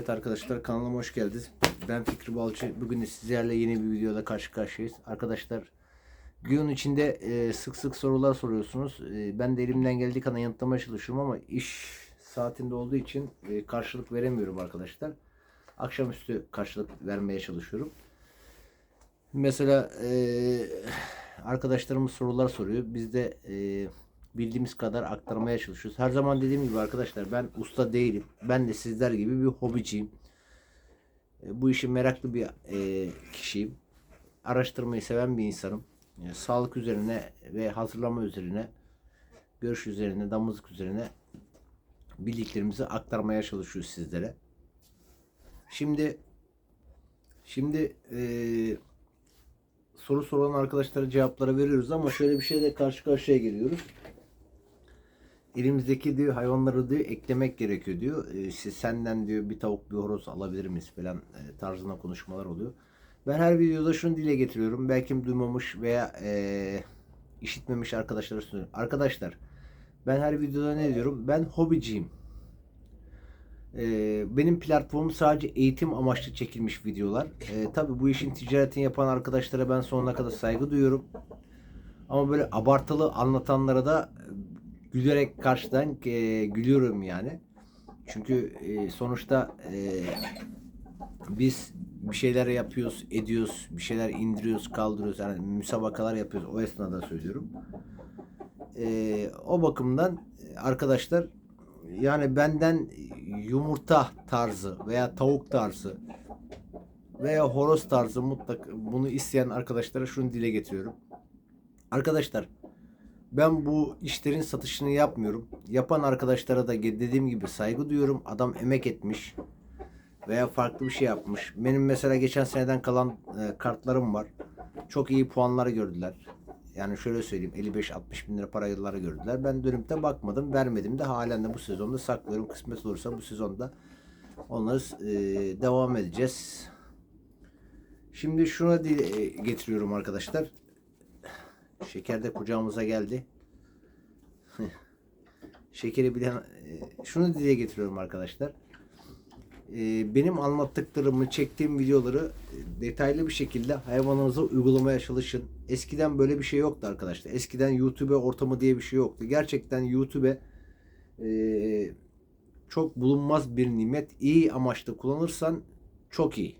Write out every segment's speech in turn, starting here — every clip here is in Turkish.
Evet arkadaşlar kanalıma hoş geldiniz. Ben Fikri Balcı. Bugün de sizlerle yeni bir videoda karşı karşıyayız. Arkadaşlar gün içinde e, sık sık sorular soruyorsunuz. E, ben de elimden geldiği kadar yanıtlamaya çalışıyorum ama iş saatinde olduğu için e, karşılık veremiyorum arkadaşlar. Akşamüstü karşılık vermeye çalışıyorum. Mesela e, arkadaşlarımız sorular soruyor. Biz de e, bildiğimiz kadar aktarmaya çalışıyoruz. Her zaman dediğim gibi arkadaşlar ben usta değilim. Ben de sizler gibi bir hobiciyim. E, bu işin meraklı bir e, kişiyim. Araştırmayı seven bir insanım. E, sağlık üzerine ve hazırlama üzerine, görüş üzerine, damızlık üzerine bildiklerimizi aktarmaya çalışıyoruz sizlere. Şimdi şimdi e, soru soran arkadaşlara cevapları veriyoruz ama şöyle bir şeyle karşı karşıya geliyoruz. Elimizdeki diyor hayvanları diyor eklemek gerekiyor diyor. E, senden diyor bir tavuk bir horoz alabilir miyiz falan e, tarzında konuşmalar oluyor. Ben her videoda şunu dile getiriyorum. Belki duymamış veya e, işitmemiş arkadaşlara sunuyorum. Arkadaşlar ben her videoda ne diyorum? Ben hobiciyim. Ee, benim platformum sadece eğitim amaçlı çekilmiş videolar. Ee, Tabi bu işin ticaretini yapan arkadaşlara ben sonuna kadar saygı duyuyorum. Ama böyle abartılı anlatanlara da gülerek karşıdan e, gülüyorum yani. Çünkü e, sonuçta e, biz bir şeyler yapıyoruz, ediyoruz, bir şeyler indiriyoruz, kaldırıyoruz. Yani müsabakalar yapıyoruz. O esnada söylüyorum. E, o bakımdan e, arkadaşlar yani benden yumurta tarzı veya tavuk tarzı veya horoz tarzı mutlak bunu isteyen arkadaşlara şunu dile getiriyorum. Arkadaşlar ben bu işlerin satışını yapmıyorum. Yapan arkadaşlara da dediğim gibi saygı duyuyorum. Adam emek etmiş veya farklı bir şey yapmış. Benim mesela geçen seneden kalan e, kartlarım var. Çok iyi puanlar gördüler. Yani şöyle söyleyeyim 55-60 bin lira para yılları gördüler. Ben dönüp de bakmadım vermedim de halen de bu sezonda saklıyorum. Kısmet olursa bu sezonda onları e, devam edeceğiz. Şimdi şuna e, getiriyorum arkadaşlar. Şeker de kucağımıza geldi. Şekeri bilen e, şunu dile getiriyorum arkadaşlar. E, benim anlattıklarımı, çektiğim videoları e, detaylı bir şekilde hayvanınıza uygulamaya çalışın. Eskiden böyle bir şey yoktu arkadaşlar. Eskiden YouTube ortamı diye bir şey yoktu. Gerçekten YouTube çok bulunmaz bir nimet. İyi amaçlı kullanırsan çok iyi.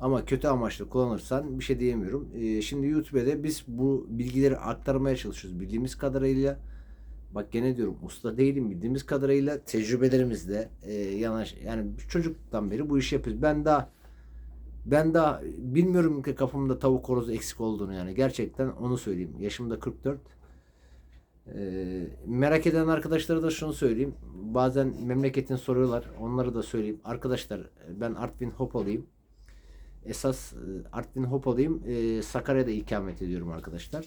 Ama kötü amaçlı kullanırsan bir şey diyemiyorum. Ee, şimdi YouTube'da biz bu bilgileri aktarmaya çalışıyoruz bildiğimiz kadarıyla. Bak gene diyorum usta değilim bildiğimiz kadarıyla tecrübelerimizle e, yanaş yani çocuktan beri bu işi yapıyoruz. Ben daha ben daha bilmiyorum ki kafamda tavuk horozu eksik olduğunu yani gerçekten onu söyleyeyim. Yaşım da 44. Ee, merak eden arkadaşlara da şunu söyleyeyim. Bazen memleketin soruyorlar. Onları da söyleyeyim. Arkadaşlar ben Artvin Hopalıyım esas e, Artvin Hopalıyım. E, Sakarya'da ikamet ediyorum arkadaşlar.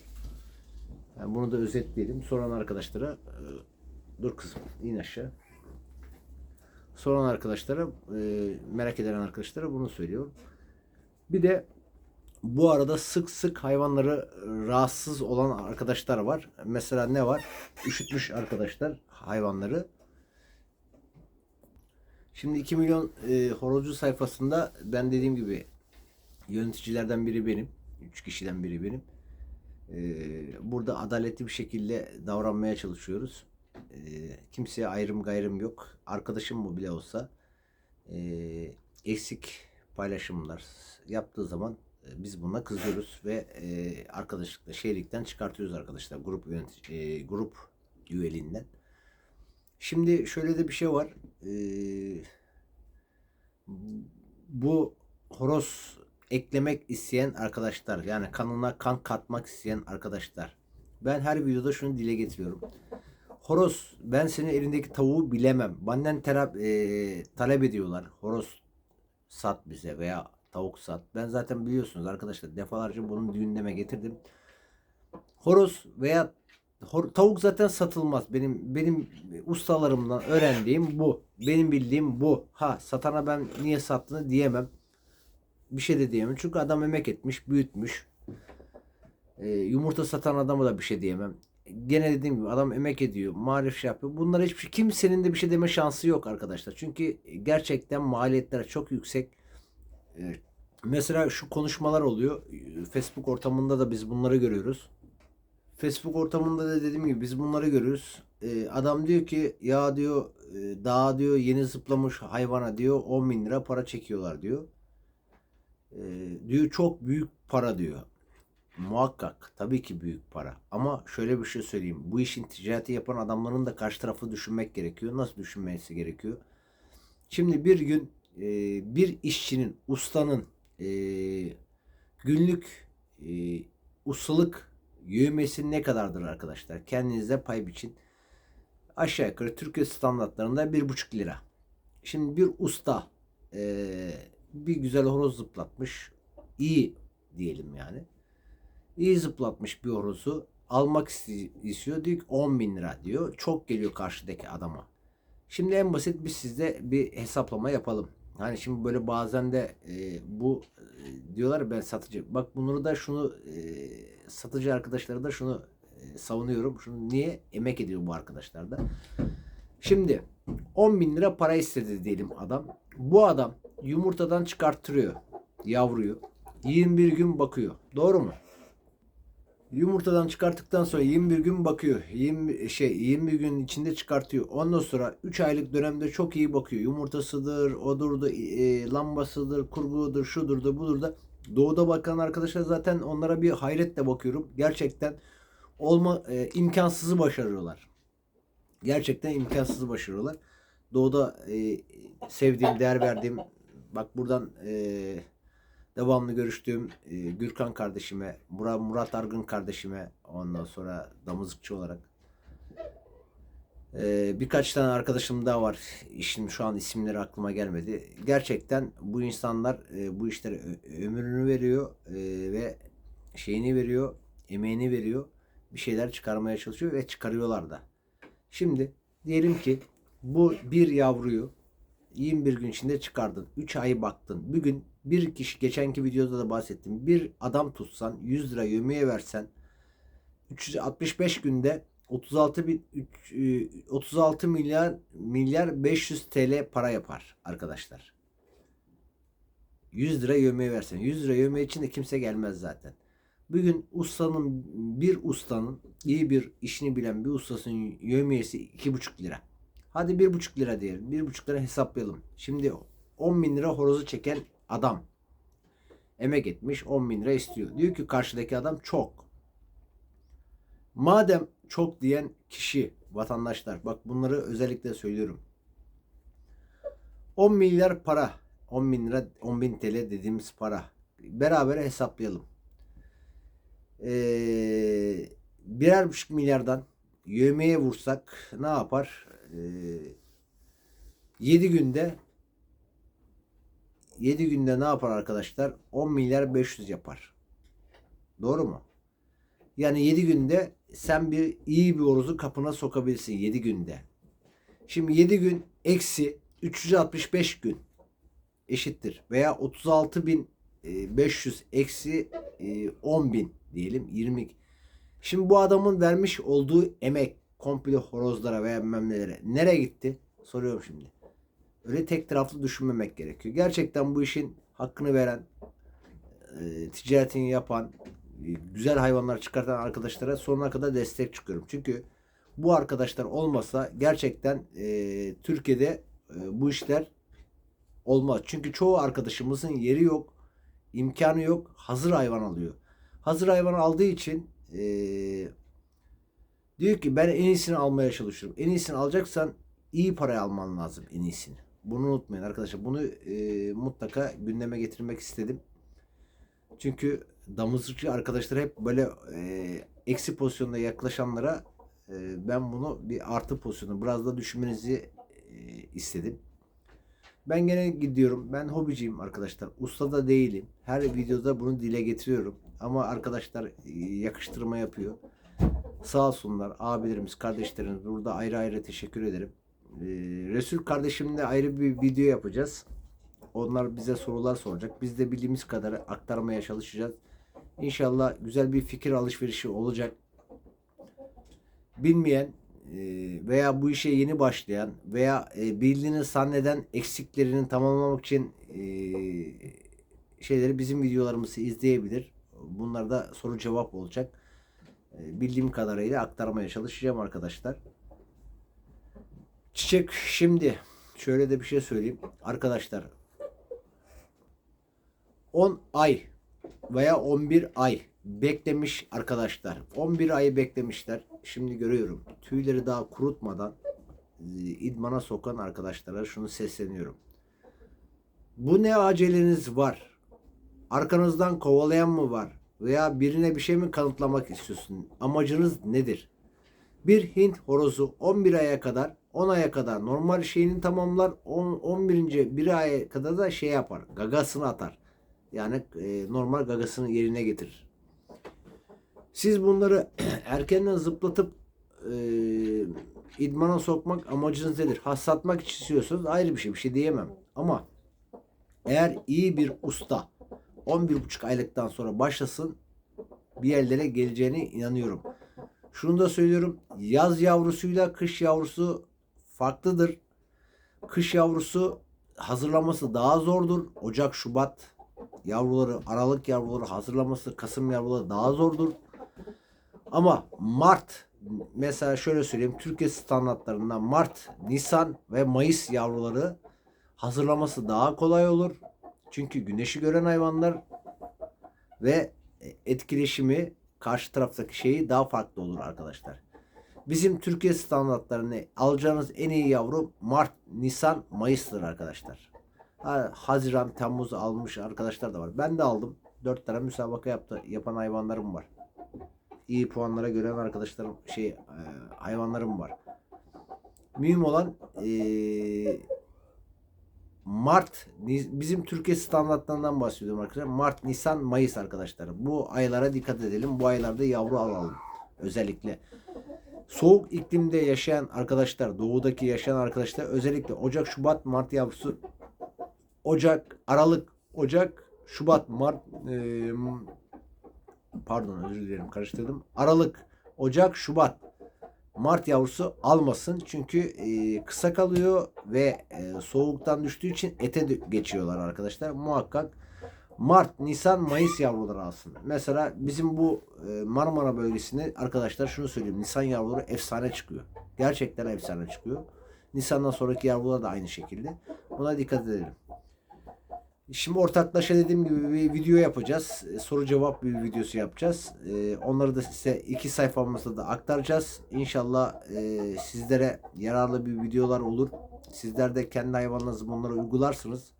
Yani bunu da özetleyelim. Soran arkadaşlara e, dur kızım in aşağı. Soran arkadaşlara e, merak eden arkadaşlara bunu söylüyorum. Bir de bu arada sık sık hayvanları rahatsız olan arkadaşlar var. Mesela ne var? Üşütmüş arkadaşlar hayvanları. Şimdi 2 milyon e, horozcu sayfasında ben dediğim gibi yöneticilerden biri benim. Üç kişiden biri benim. Ee, burada adaletli bir şekilde davranmaya çalışıyoruz. Ee, kimseye ayrım gayrım yok. Arkadaşım bu bile olsa e, eksik paylaşımlar yaptığı zaman e, biz buna kızıyoruz ve e, arkadaşlıkla şeylikten çıkartıyoruz arkadaşlar grup yönetici e, grup üyeliğinden. Şimdi şöyle de bir şey var. Ee, bu horoz eklemek isteyen arkadaşlar yani kanına kan katmak isteyen arkadaşlar ben her videoda şunu dile getiriyorum. Horoz ben senin elindeki tavuğu bilemem. Benden terap, e, talep ediyorlar. Horoz sat bize veya tavuk sat. Ben zaten biliyorsunuz arkadaşlar defalarca bunun düğünleme getirdim. Horoz veya hor, tavuk zaten satılmaz. Benim benim ustalarımdan öğrendiğim bu. Benim bildiğim bu. Ha satana ben niye sattığını diyemem bir şey de diyemem. Çünkü adam emek etmiş, büyütmüş. Ee, yumurta satan adama da bir şey diyemem. gene dediğim gibi adam emek ediyor, marif şey yapıyor. Bunlara hiçbir şey, kimsenin de bir şey deme şansı yok arkadaşlar. Çünkü gerçekten maliyetler çok yüksek. Ee, Mesela şu konuşmalar oluyor. Facebook ortamında da biz bunları görüyoruz. Facebook ortamında da dediğim gibi biz bunları görüyoruz. Ee, adam diyor ki ya diyor e, daha diyor yeni zıplamış hayvana diyor 10 bin lira para çekiyorlar diyor. Ee, diyor çok büyük para diyor. Muhakkak tabii ki büyük para. Ama şöyle bir şey söyleyeyim. Bu işin ticareti yapan adamların da karşı tarafı düşünmek gerekiyor. Nasıl düşünmesi gerekiyor? Şimdi bir gün e, bir işçinin, ustanın e, günlük e, ustalık yövmesi ne kadardır arkadaşlar? Kendinize pay biçin. Aşağı yukarı Türkiye standartlarında bir buçuk lira. Şimdi bir usta e, bir güzel horoz zıplatmış. iyi diyelim yani. İyi zıplatmış bir horozu almak istiyor. Diyor ki 10 bin lira diyor. Çok geliyor karşıdaki adama. Şimdi en basit biz sizde bir hesaplama yapalım. Hani şimdi böyle bazen de e, bu e, diyorlar ben satıcı. Bak bunları da şunu e, satıcı arkadaşlara da şunu e, savunuyorum. Şunu niye emek ediyor bu arkadaşlar da. Şimdi 10 bin lira para istedi diyelim adam. Bu adam yumurtadan çıkarttırıyor yavruyu. 21 gün bakıyor. Doğru mu? Yumurtadan çıkarttıktan sonra 21 gün bakıyor. 20 şey 20 gün içinde çıkartıyor. Ondan sonra 3 aylık dönemde çok iyi bakıyor. Yumurtasıdır, odur da e, lambasıdır, kurgudur, şudur da budur da. Doğuda bakan arkadaşlar zaten onlara bir hayretle bakıyorum. Gerçekten olma e, imkansızı başarıyorlar. Gerçekten imkansızı başarıyorlar. Doğuda e, sevdiğim, değer verdiğim bak buradan e, devamlı görüştüğüm e, Gürkan kardeşime, Murat, Murat Argın kardeşime ondan sonra damızlıkçı olarak e, birkaç tane arkadaşım daha var. İşim şu an isimleri aklıma gelmedi. Gerçekten bu insanlar e, bu işlere ömrünü veriyor e, ve şeyini veriyor, emeğini veriyor. Bir şeyler çıkarmaya çalışıyor ve çıkarıyorlar da. Şimdi diyelim ki bu bir yavruyu 21 gün içinde çıkardın. 3 ay baktın. Bir gün bir kişi geçenki videoda da bahsettim. Bir adam tutsan 100 lira yemeğe versen 365 günde 36 bin, üç- e, 36 milyar milyar 500 TL para yapar arkadaşlar. 100 lira yemeğe versen. 100 lira yemeği için de kimse gelmez zaten. Bugün ustanın bir ustanın iyi bir işini bilen bir ustasının iki buçuk lira. Hadi bir buçuk lira diyelim. Bir buçuk lira hesaplayalım. Şimdi 10 bin lira horozu çeken adam emek etmiş 10 bin lira istiyor. Diyor ki karşıdaki adam çok. Madem çok diyen kişi vatandaşlar bak bunları özellikle söylüyorum. 10 milyar para 10 bin lira 10 bin TL dediğimiz para beraber hesaplayalım. Ee, birer buçuk milyardan yövmeye vursak ne yapar? Ee, 7 günde 7 günde ne yapar arkadaşlar? 10 milyar 500 yapar. Doğru mu? Yani 7 günde sen bir iyi bir oruzu kapına sokabilirsin 7 günde. Şimdi 7 gün eksi 365 gün eşittir. Veya 36.500 eksi e, 10.000 diyelim 20. Şimdi bu adamın vermiş olduğu emek komple horozlara veya bilmem nelere nereye gitti? Soruyorum şimdi. Öyle tek taraflı düşünmemek gerekiyor. Gerçekten bu işin hakkını veren, e, ticaretini yapan, e, güzel hayvanlar çıkartan arkadaşlara sonuna kadar destek çıkıyorum. Çünkü bu arkadaşlar olmasa gerçekten e, Türkiye'de e, bu işler olmaz. Çünkü çoğu arkadaşımızın yeri yok, imkanı yok, hazır hayvan alıyor. Hazır hayvan aldığı için e, diyor ki ben en iyisini almaya çalışıyorum. En iyisini alacaksan iyi paraya alman lazım en iyisini. Bunu unutmayın arkadaşlar. Bunu e, mutlaka gündeme getirmek istedim. Çünkü damızlıkçı arkadaşlar hep böyle e, eksi pozisyonda yaklaşanlara e, ben bunu bir artı pozisyonda biraz da düşünmenizi e, istedim. Ben gene gidiyorum. Ben hobiciyim arkadaşlar. Usta da değilim. Her videoda bunu dile getiriyorum. Ama arkadaşlar e, yakıştırma yapıyor. Sağ olsunlar abilerimiz, kardeşlerimiz. Burada ayrı ayrı teşekkür ederim. Ee, Resul kardeşimle ayrı bir video yapacağız. Onlar bize sorular soracak. Biz de bildiğimiz kadar aktarmaya çalışacağız. İnşallah güzel bir fikir alışverişi olacak. bilmeyen e, veya bu işe yeni başlayan veya e, bildiğini zanneden eksiklerini tamamlamak için e, şeyleri bizim videolarımızı izleyebilir. Bunlar da soru cevap olacak. E, bildiğim kadarıyla aktarmaya çalışacağım arkadaşlar. Çiçek şimdi şöyle de bir şey söyleyeyim. Arkadaşlar 10 ay veya 11 ay beklemiş arkadaşlar. 11 ayı beklemişler. Şimdi görüyorum. Tüyleri daha kurutmadan e, idmana sokan arkadaşlara şunu sesleniyorum. Bu ne aceleniz var? Arkanızdan kovalayan mı var? Veya birine bir şey mi kanıtlamak istiyorsun? Amacınız nedir? Bir Hint horozu 11 aya kadar 10 aya kadar normal şeyini tamamlar. 10, 11. bir aya kadar da şey yapar. Gagasını atar. Yani e, normal gagasını yerine getirir. Siz bunları erkenden zıplatıp e, idmana sokmak amacınız nedir? Hasatmak istiyorsanız ayrı bir şey. Bir şey diyemem. Ama eğer iyi bir usta 11,5 aylıktan sonra başlasın bir yerlere geleceğine inanıyorum. Şunu da söylüyorum. Yaz yavrusuyla kış yavrusu farklıdır. Kış yavrusu hazırlaması daha zordur. Ocak, Şubat yavruları, Aralık yavruları hazırlaması, Kasım yavruları daha zordur. Ama Mart mesela şöyle söyleyeyim Türkiye standartlarında Mart, Nisan ve Mayıs yavruları hazırlaması daha kolay olur. Çünkü güneşi gören hayvanlar ve etkileşimi karşı taraftaki şeyi daha farklı olur arkadaşlar. Bizim Türkiye standartlarını alacağınız en iyi yavru Mart, Nisan, Mayıs'tır arkadaşlar. Ha, Haziran, Temmuz almış arkadaşlar da var. Ben de aldım. 4 tane müsabaka yaptı, yapan hayvanlarım var. İyi puanlara gören arkadaşlarım şey e, hayvanlarım var. Mühim olan e, Mart bizim Türkiye standartlarından bahsediyorum arkadaşlar. Mart, Nisan, Mayıs arkadaşlar. Bu aylara dikkat edelim. Bu aylarda yavru alalım. Özellikle soğuk iklimde yaşayan arkadaşlar, doğudaki yaşayan arkadaşlar özellikle Ocak, Şubat, Mart yavrusu Ocak, Aralık, Ocak, Şubat, Mart e, pardon özür dilerim karıştırdım. Aralık, Ocak, Şubat, Mart yavrusu almasın. Çünkü e, kısa kalıyor ve e, soğuktan düştüğü için ete geçiyorlar arkadaşlar. Muhakkak Mart, Nisan, Mayıs yavruları alsın. Mesela bizim bu e, Marmara bölgesinde arkadaşlar şunu söyleyeyim. Nisan yavruları efsane çıkıyor. Gerçekten efsane çıkıyor. Nisan'dan sonraki yavrular da aynı şekilde. Buna dikkat edelim. Şimdi ortaklaşa dediğim gibi bir video yapacağız. E, soru cevap bir videosu yapacağız. E, onları da size iki sayfamızda da aktaracağız. İnşallah e, sizlere yararlı bir videolar olur. Sizler de kendi hayvanlarınızı bunları uygularsınız.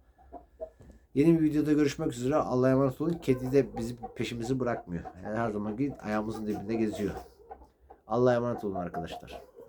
Yeni bir videoda görüşmek üzere. Allah'a emanet olun. Kedi de bizi peşimizi bırakmıyor. Yani her zaman ayağımızın dibinde geziyor. Allah'a emanet olun arkadaşlar.